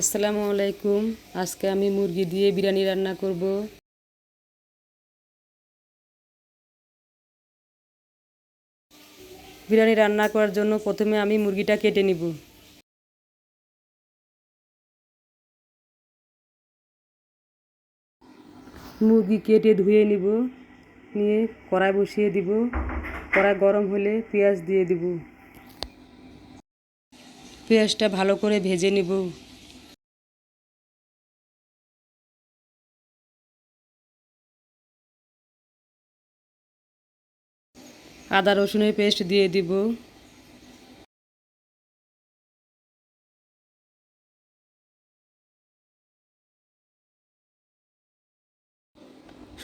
আসসালামু আলাইকুম। আজকে আমি মুরগি দিয়ে বিরিয়ানি রান্না করব। বিরিয়ানি রান্না করার জন্য প্রথমে আমি মুরগিটা কেটে নিব। মুরগি কেটে ধুয়ে নিব। নিয়ে কড়াই বসিয়ে দিব। কড়াই গরম হলে পেঁয়াজ দিয়ে দিব। পেঁয়াজটা ভালো করে ভেজে নিব। আদা রসুনের পেস্ট দিয়ে দিব।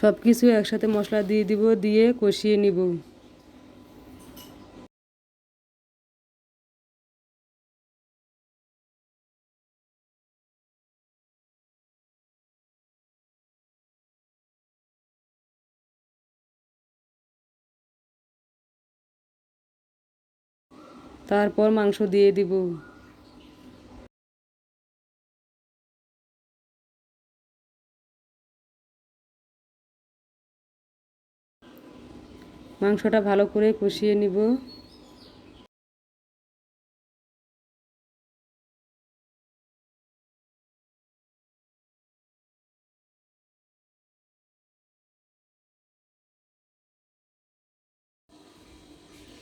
সব কিছু একসাথে মশলা দিয়ে দিব দিয়ে কষিয়ে নিব। তারপর মাংস দিয়ে দিব। মাংসটা ভালো করে কষিয়ে নিব।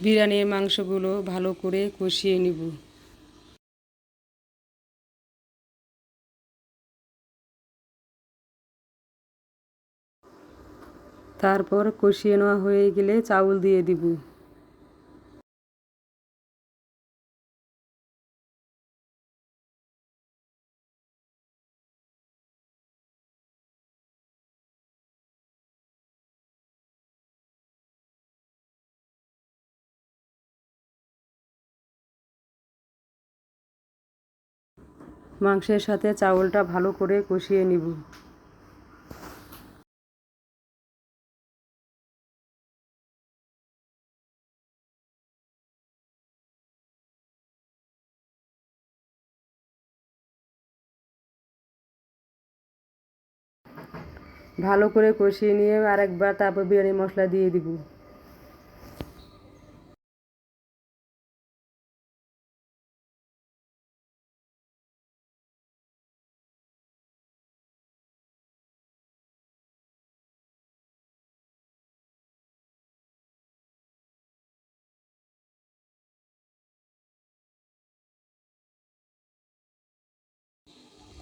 বিরিয়ানির মাংসগুলো ভালো করে কষিয়ে নিব। তারপর কষিয়ে নেওয়া হয়ে গেলে চাউল দিয়ে দিব। মাংসের সাথে চাউলটা ভালো করে কষিয়ে নিব। ভালো করে কষিয়ে নিয়ে আরেকবার তারপর বিরিয়ানি মশলা দিয়ে দিব।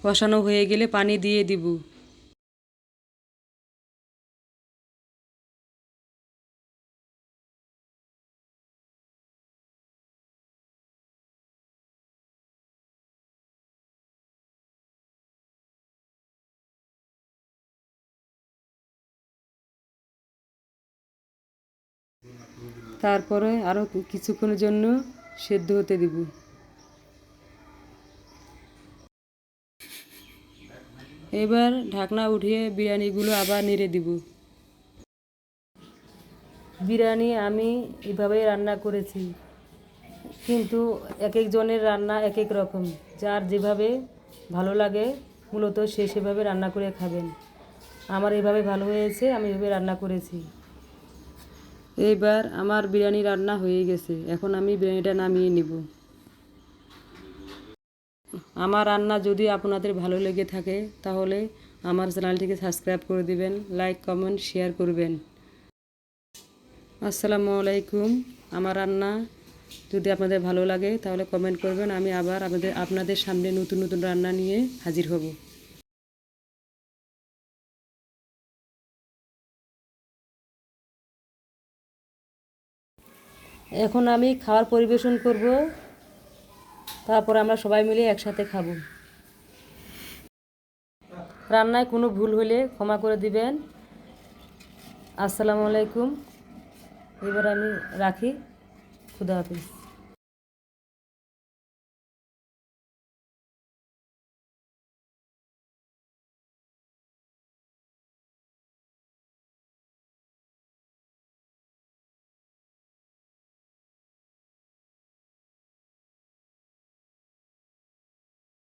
কষানো হয়ে গেলে পানি দিয়ে দিব। তারপরে আরও কিছুক্ষণের জন্য সেদ্ধ হতে দিব। এবার ঢাকনা উঠিয়ে বিরিয়ানিগুলো আবার নেড়ে দিব। বিরিয়ানি আমি এভাবেই রান্না করেছি। কিন্তু এক একজনের রান্না এক এক রকম। যার যেভাবে ভালো লাগে, মূলত সে সেভাবে রান্না করে খাবেন। আমার এভাবে ভালো হয়েছে, আমি এভাবে রান্না করেছি। এইবার আমার বিরিয়ানি রান্না হয়ে গেছে। এখন আমি বিরিয়ানিটা নামিয়ে নিব। আমার রান্না যদি আপনাদের ভালো লেগে থাকে, তাহলে আমার চ্যানেলটিকে সাবস্ক্রাইব করে দিবেন, লাইক, কমেন্ট, শেয়ার করবেন। আসসালামু আলাইকুম। আমার রান্না যদি আপনাদের ভালো লাগে, তাহলে কমেন্ট করবেন। আমি আবার আপনাদের আপনাদের সামনে নতুন নতুন রান্না নিয়ে হাজির হব। এখন আমি খাবার পরিবেশন করব। তারপর আমরা সবাই মিলে একসাথে খাব। রান্নায় কোনো ভুল হলে ক্ষমা করে দিবেন। আসসালামু আলাইকুম। এবার আমি রাখি। খুদা হাফিজ।